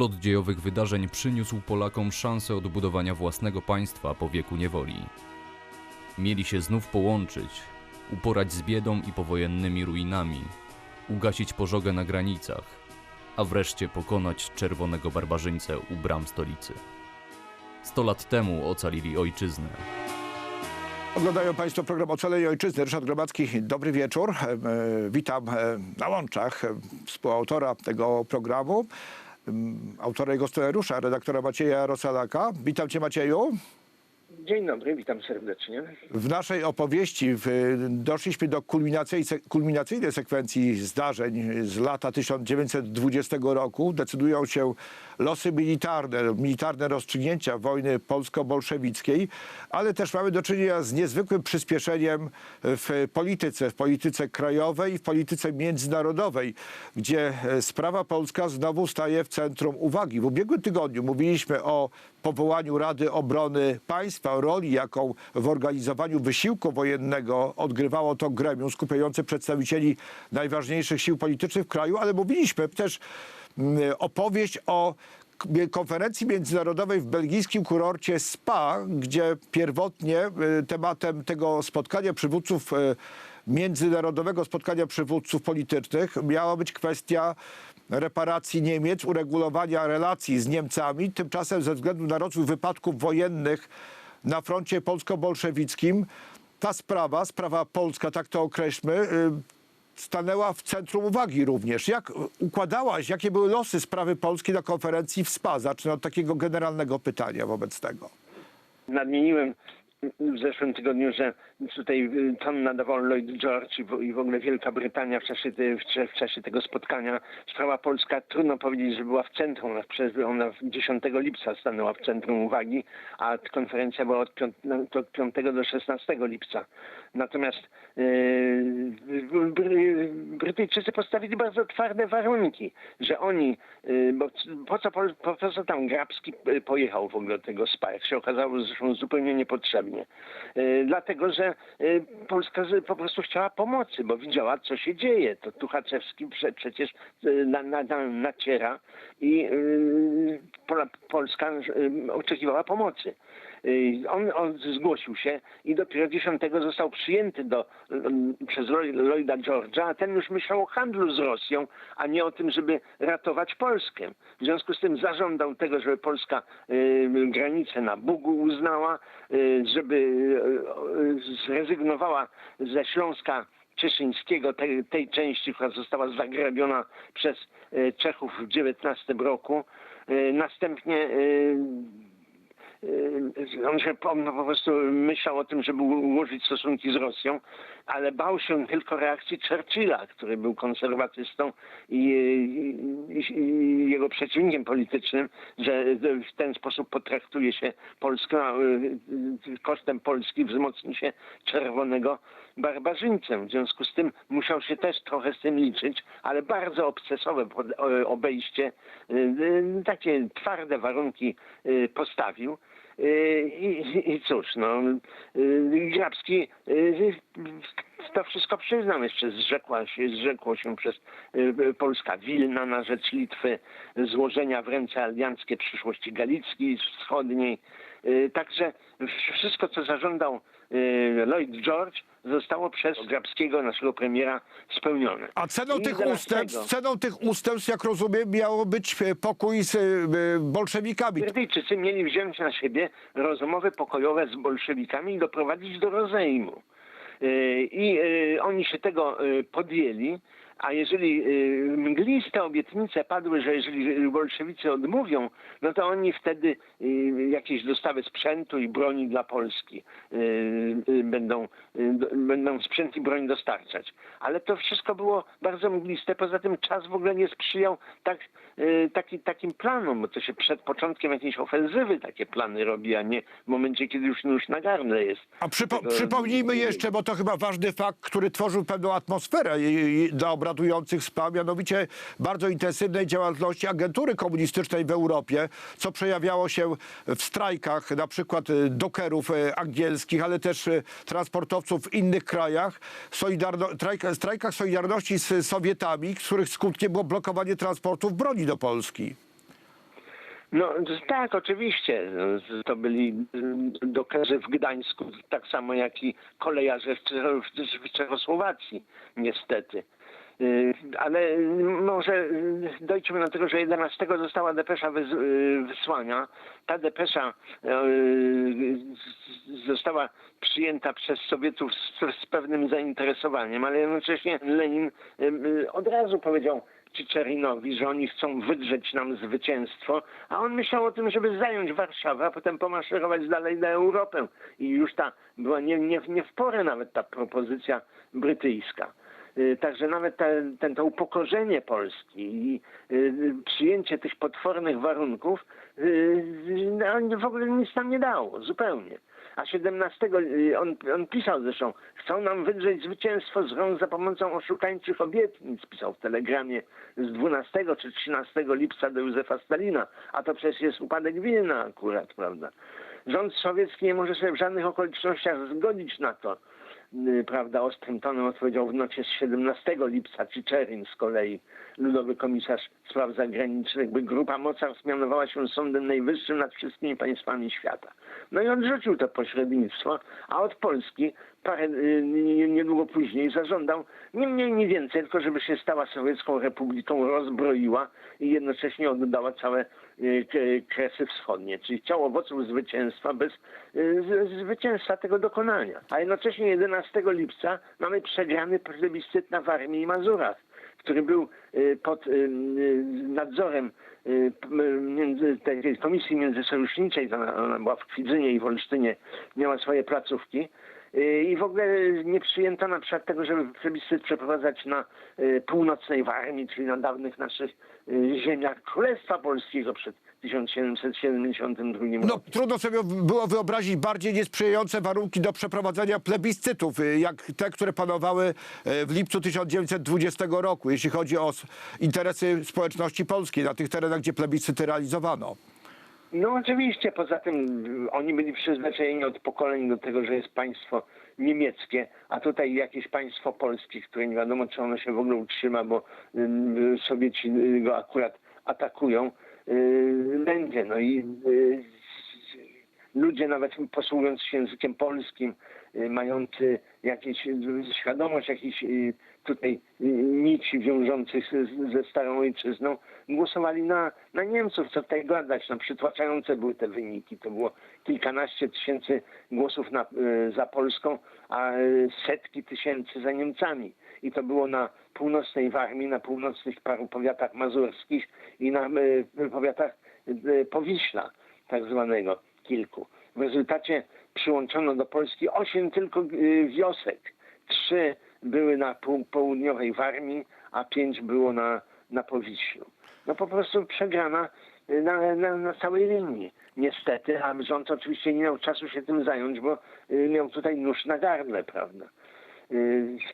Splot dziejowych wydarzeń przyniósł Polakom szansę odbudowania własnego państwa po wieku niewoli. Mieli się znów połączyć, uporać z biedą i powojennymi ruinami, ugasić pożogę na granicach, a wreszcie pokonać czerwonego barbarzyńcę u bram stolicy. Sto lat temu ocalili ojczyznę. Oglądają Państwo program Ocalenie Ojczyzny. Ryszard Gromacki, dobry wieczór. E, Witam e, na łączach e, współautora tego programu, autora jego scenariusza, redaktora Macieja Rosalaka. Witam Cię Macieju. Dzień dobry, witam serdecznie. W naszej opowieści w, doszliśmy do kulminacyjnej, kulminacyjnej sekwencji zdarzeń z lata 1920 roku. Decydują się losy militarne, militarne rozstrzygnięcia wojny polsko-bolszewickiej, ale też mamy do czynienia z niezwykłym przyspieszeniem w polityce, w polityce krajowej i w polityce międzynarodowej, gdzie e, sprawa polska znowu staje w centrum uwagi. W ubiegłym tygodniu mówiliśmy o powołaniu Rady Obrony Państwa, o roli, jaką w organizowaniu wysiłku wojennego odgrywało to gremium skupiające przedstawicieli najważniejszych sił politycznych w kraju, ale mówiliśmy też opowieść o konferencji międzynarodowej w belgijskim kurorcie Spa, gdzie pierwotnie y, tematem tego spotkania przywódców y, międzynarodowego spotkania przywódców politycznych miała być kwestia reparacji Niemiec, uregulowania relacji z Niemcami. Tymczasem ze względu na rozwój wypadków wojennych na froncie polsko-bolszewickim ta sprawa, sprawa polska, tak to określmy, y, stanęła w centrum uwagi również. Jak układałaś, jakie były losy sprawy Polski na konferencji w SPA? Zacznę od takiego generalnego pytania wobec tego. Nadmieniłem w zeszłym tygodniu, że tutaj y, tam nadawał Lloyd George i w, ogóle Wielka Brytania w czasie, w, czasie tego spotkania. Sprawa polska trudno powiedzieć, że była w centrum. Ona, przecież ona 10 lipca stanęła w centrum uwagi, a konferencja była od 5, no, od 5 do 16 lipca. Natomiast yy, Bry, Brytyjczycy postawili bardzo twarde warunki, że oni, yy, bo po co, po, co tam Grabski yy, pojechał w ogóle do tego SPA, jak się okazało zresztą zupełnie niepotrzebnie. Yy, dlatego, że yy, Polska po prostu chciała pomocy, bo widziała, co się dzieje. To Tuchaczewski prze, przecież yy, na, na, na, naciera i Polska oczekiwała pomocy. Yy, On, on zgłosił się i dopiero 10 został przyjęty do, mm, przez Lloy- Lloyda George'a, a ten już myślał o handlu z Rosją, a nie o tym, żeby ratować Polskę. W związku z tym zażądał tego, żeby Polska yy, granicę na Bugu uznała, yy, żeby zrezygnowała ze Śląska Cieszyńskiego, tej, tej części, która została zagrabiona przez Czechów w XIX roku. Następnie on się on po prostu myślał o tym, żeby ułożyć stosunki z Rosją, ale bał się tylko reakcji Churchilla, który był konserwatystą i, i, i jego przeciwnikiem politycznym, że w ten sposób potraktuje się Polskę, a, e, kosztem Polski wzmocni się czerwonego barbarzyńcę. W związku z tym musiał się też trochę z tym liczyć, ale bardzo obcesowe obejście, y, y, takie twarde warunki y, postawił. Y, I, I cóż, no, y, Grabski y, to wszystko przyznał jeszcze, zrzekła się, zrzekło się przez Polska Wilna na rzecz Litwy, złożenia w ręce alianckie przyszłości Galickiej Wschodniej. Także wszystko, co zażądał Lloyd George, zostało przez Grabskiego, naszego premiera, spełnione. A ceną I tych ustępstw, ceną tych ustępstw, jak rozumiem, miało być e, pokój z e, bolszewikami. Brytyjczycy mieli wziąć na siebie rozmowy pokojowe z bolszewikami i doprowadzić do rozejmu. Yy, I yy, oni się tego podjęli, a jeżeli yy, mgliste obietnice padły, że jeżeli bolszewicy odmówią, no to oni wtedy yy, jakieś dostawy sprzętu i broni dla Polski yy, będą, będą sprzęt i broń dostarczać. Ale to wszystko było bardzo mgliste, poza tym czas w ogóle nie sprzyjał tak, taki, takim planom, bo to się przed początkiem jakiejś ofensywy takie plany robi, a nie w momencie, kiedy już nóż na jest. A przypo, Tego- przypomnijmy jeszcze, bo to chyba ważny fakt, który tworzył pewną atmosferę i, i dla obradujących SPA, mianowicie bardzo intensywnej działalności agentury komunistycznej w Europie, co przejawiało się w strajkach, na przykład e, dokerów e, angielskich, ale też e, transportowców w innych krajach, solidarno, trajka- strajkach Solidarności z Sowietami, których skutkiem było blokowanie transportów broni do Polski. No tak, oczywiście. No, To byli mm, dokerzy w Gdańsku, tak samo jak i kolejarze w Czechosłowacji, niestety. Y, Ale może y, dojdźmy do tego, że 11 została depesza y, wysłania. Ta depesza została przyjęta przez Sowietów z, pewnym zainteresowaniem, ale jednocześnie Lenin od razu powiedział Czyczerinowi, że oni chcą wydrzeć nam zwycięstwo, a on myślał o tym, żeby zająć Warszawę, a potem pomaszerować dalej na Europę. I już ta była nie, nie, nie w porę nawet ta propozycja brytyjska. Y, Także nawet te, ten, to upokorzenie Polski i y, przyjęcie tych potwornych warunków y, no, w ogóle nic nam nie dało, zupełnie. A 17 y, on, on pisał zresztą, chcą nam wydrzeć zwycięstwo z rąk za pomocą oszukańczych obietnic, pisał w telegramie z 12 czy 13 lipca do Józefa Stalina, a to przecież jest upadek Wilna akurat, prawda. Rząd sowiecki nie może sobie w żadnych okolicznościach zgodzić na to, prawda, ostrym tonem odpowiedział w nocie z 17 lipca Czyczerin z kolei, ludowy komisarz spraw zagranicznych, by grupa mocarstw mianowała się sądem najwyższym nad wszystkimi państwami świata. No i odrzucił to pośrednictwo, a od Polski parę y, nie- niedługo później zażądał nie mniej, nie więcej, tylko żeby się stała sowiecką republiką, rozbroiła i jednocześnie oddała całe y, Kresy Wschodnie, czyli chciał owoców zwycięstwa bez y, zwycięstwa tego dokonania. A jednocześnie 11 lipca mamy przegrany plebiscyt na Warmii i Mazurach, który był y, pod y, y, nadzorem y, między, tej Komisji Międzysojuszniczej, ona, była w Kwidzynie i w Olsztynie, miała swoje placówki. Y, I w ogóle nie przyjęto na przykład tego, żeby plebiscyt przeprowadzać na y, północnej Warmii, czyli na dawnych naszych y, ziemiach Królestwa Polskiego przed 1772 No, rokiem. trudno sobie było wyobrazić bardziej niesprzyjające warunki do przeprowadzenia plebiscytów, y, jak te, które panowały y, w lipcu 1920 roku, jeśli chodzi o interesy społeczności polskiej na tych terenach, gdzie plebiscyty realizowano. No oczywiście, poza tym y, oni byli przyzwyczajeni od pokoleń do tego, że jest państwo niemieckie, a tutaj jakieś państwo polskie, które nie wiadomo, czy ono się w ogóle utrzyma, bo y, y, Sowieci go akurat atakują, y, będzie. No i ludzie nawet posługując się językiem polskim, y, mający jakieś y, świadomość jakichś y, tutaj nici wiążących ze starą ojczyzną, głosowali na, na Niemców, co tutaj gadać. No, przytłaczające były te wyniki. To było kilkanaście tysięcy głosów na, za Polską, a setki tysięcy za Niemcami. I to było na północnej Warmii, na północnych paru powiatach mazurskich i na powiatach Powiśla, tak zwanego, kilku. W rezultacie przyłączono do Polski osiem tylko y, wiosek. Trzy były na południowej Warmii, a pięć było na, na Powiślu. No po prostu przegrana y, na, na, na całej linii. Niestety, a rząd oczywiście nie miał czasu się tym zająć, bo y, miał tutaj nóż na gardle, prawda.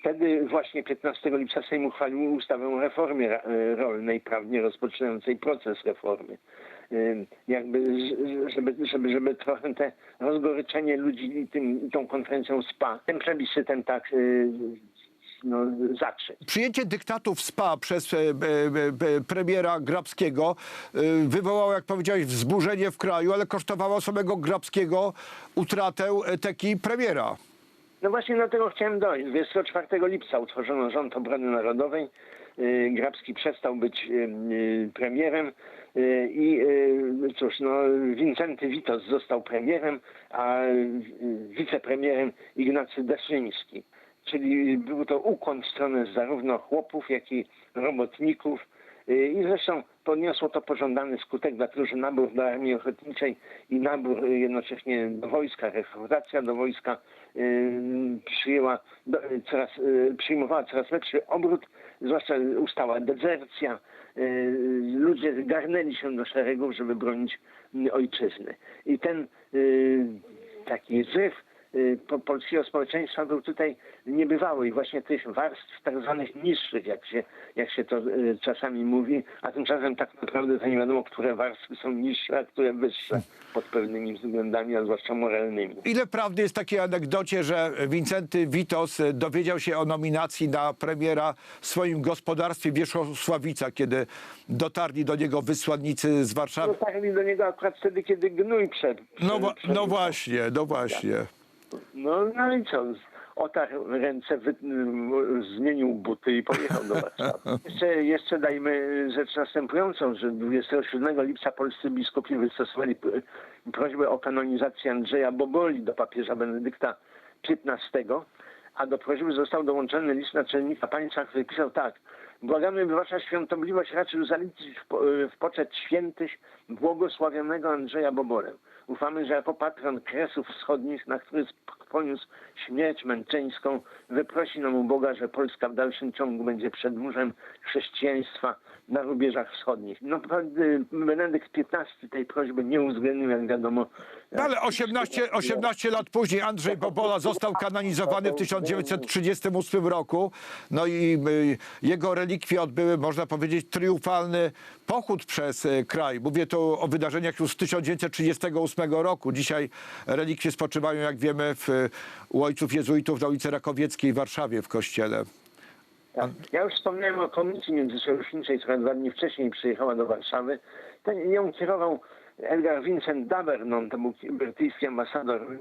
Wtedy właśnie 15 lipca Sejm uchwalił ustawę o reformie rolnej, prawnie rozpoczynającej proces reformy. Jakby, żeby, żeby, żeby trochę te rozgoryczenie ludzi tym, tą konferencją SPA, tym plebiscytem tak y, no, zatrzeć. Przyjęcie dyktatu w SPA przez e, e, e, premiera Grabskiego e, wywołało, jak powiedziałeś, wzburzenie w kraju, ale kosztowało samego Grabskiego utratę teki premiera. No właśnie do tego chciałem dojść. 24 lipca utworzono rząd obrony narodowej. Y, Grabski przestał być premierem i y, cóż, no, Wincenty Witos został premierem, a y, wicepremierem Ignacy Deszyński. Czyli był to ukłon w stronę zarówno chłopów, jak i robotników. Y, I zresztą podniosło to pożądany skutek, dlatego że nabór do armii ochotniczej i nabór y, jednocześnie do wojska, rekrutacja do wojska y, przyjęła y, coraz, przyjmowała coraz lepszy obrót, zwłaszcza ustała dezercja. Ludzie garnęli się do szeregów, żeby bronić ojczyzny. I ten taki zryw y, po, polskiego społeczeństwa był tutaj niebywały i właśnie tych warstw tak zwanych niższych, jak się, jak się to y, czasami mówi, a tymczasem tak naprawdę to nie wiadomo, które warstwy są niższe, a które wyższe pod pewnymi względami, a zwłaszcza moralnymi. Ile prawdy jest w takiej anegdocie, że Wincenty Witos dowiedział się o nominacji na premiera w swoim gospodarstwie Wierzchosławica, kiedy dotarli do niego wysłannicy z Warszawy? Dotarli do niego akurat wtedy, kiedy gnój przed. No, wa- przed- no właśnie, no właśnie. No, no i co? Otarł ręce, wy, zmienił buty i pojechał do Warszawy. Jeszcze, jeszcze dajmy rzecz następującą, że 27 lipca polscy biskupi wystosowali prośbę o kanonizację Andrzeja Boboli do papieża Benedykta XV, a do prośby został dołączony list naczelnika państwa, który pisał tak. Błagamy, by wasza świątobliwość raczył zaliczyć w, w poczet świętych błogosławionego Andrzeja Bobolę. Ufamy, że jako patron Kresów Wschodnich, na który poniósł śmierć męczeńską, wyprosi nam u Boga, że Polska w dalszym ciągu będzie przedmurzem chrześcijaństwa na rubieżach wschodnich. No, y, Benedykt XV tej prośby nie uwzględnił, jak wiadomo. No ale 18, 18 lat później Andrzej Bobola został kanonizowany w 1938 roku. No i y, jego relikwie odbyły, można powiedzieć, triumfalny pochód przez y, kraj. Mówię tu o wydarzeniach już z 1938 roku. Dzisiaj relikwie spoczywają, jak wiemy, w, u ojców jezuitów na ulicy Rakowieckiej w Warszawie w kościele. Tak. Ja już wspomniałem o komisji międzysojuszniczej, która dwa dni wcześniej przyjechała do Warszawy. Ten, ją kierował Edgar Vincent Davernon, to był brytyjski ambasador y,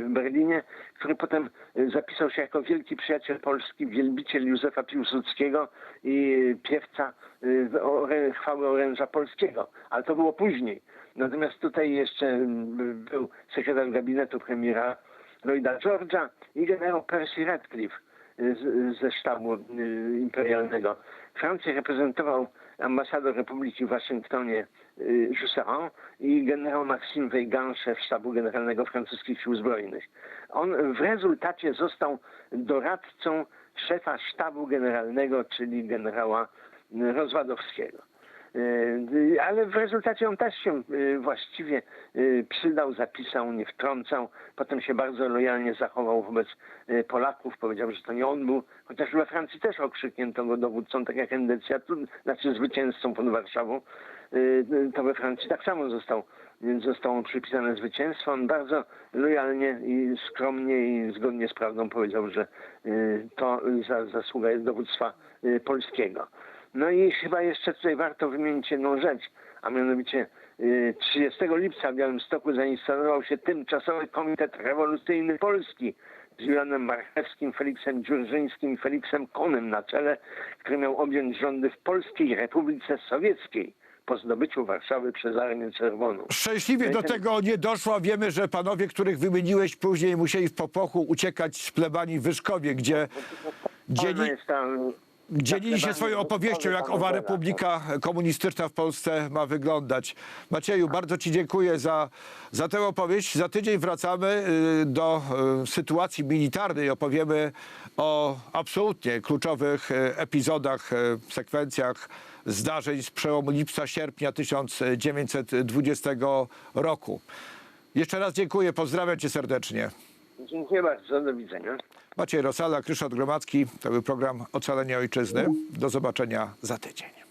w Berlinie, który potem y, zapisał się jako wielki przyjaciel Polski, wielbiciel Józefa Piłsudskiego i piewca y, chwały oręża polskiego. Ale to było później. Natomiast tutaj jeszcze był sekretarz gabinetu premiera Lloyda George'a i generał Percy Radcliffe ze sztabu imperialnego. Francję reprezentował ambasador Republiki w Waszyngtonie Jusserand i generał Maxime Weygand, szef sztabu generalnego francuskich sił zbrojnych. On w rezultacie został doradcą szefa sztabu generalnego, czyli generała y, Rozwadowskiego. Y, Ale w rezultacie on też się y, właściwie y, przydał, zapisał, nie wtrącał. Potem się bardzo lojalnie zachował wobec y, Polaków. Powiedział, że to nie on był. Chociaż we Francji też okrzyknięto go dowódcą, tak jak Endecja, tu, znaczy zwycięzcą pod Warszawą. Y, To we Francji tak samo został, zostało mu przypisane zwycięstwo. On bardzo lojalnie i skromnie i zgodnie z prawdą powiedział, że y, to za, zasługa jest dowództwa y, polskiego. No i chyba jeszcze tutaj warto wymienić jedną rzecz, a mianowicie y, 30 lipca w Białymstoku zainstalował się Tymczasowy Komitet Rewolucyjny Polski z Julianem Marchewskim, Feliksem Dziurżyńskim i Feliksem Konem na czele, który miał objąć rządy w Polskiej Republice Sowieckiej po zdobyciu Warszawy przez Armię Czerwoną. Szczęśliwie do tego nie doszło. Wiemy, że panowie, których wymieniłeś później, musieli w popochu uciekać z plebanii w Wyszkowie, gdzie dzieli, jest tam dzielili się swoją opowieścią, jak owa republika komunistyczna w Polsce ma wyglądać. Macieju, bardzo Ci dziękuję za, za tę opowieść. Za tydzień wracamy y, do y, sytuacji militarnej. Opowiemy o absolutnie kluczowych y, epizodach, y, sekwencjach zdarzeń z przełomu lipca-sierpnia 1920 roku. Jeszcze raz dziękuję, pozdrawiam Cię serdecznie. Dziękuję bardzo, do widzenia. Maciej Rosala, Kryszot Gromacki. To był program Ocalenie Ojczyzny. Do zobaczenia za tydzień.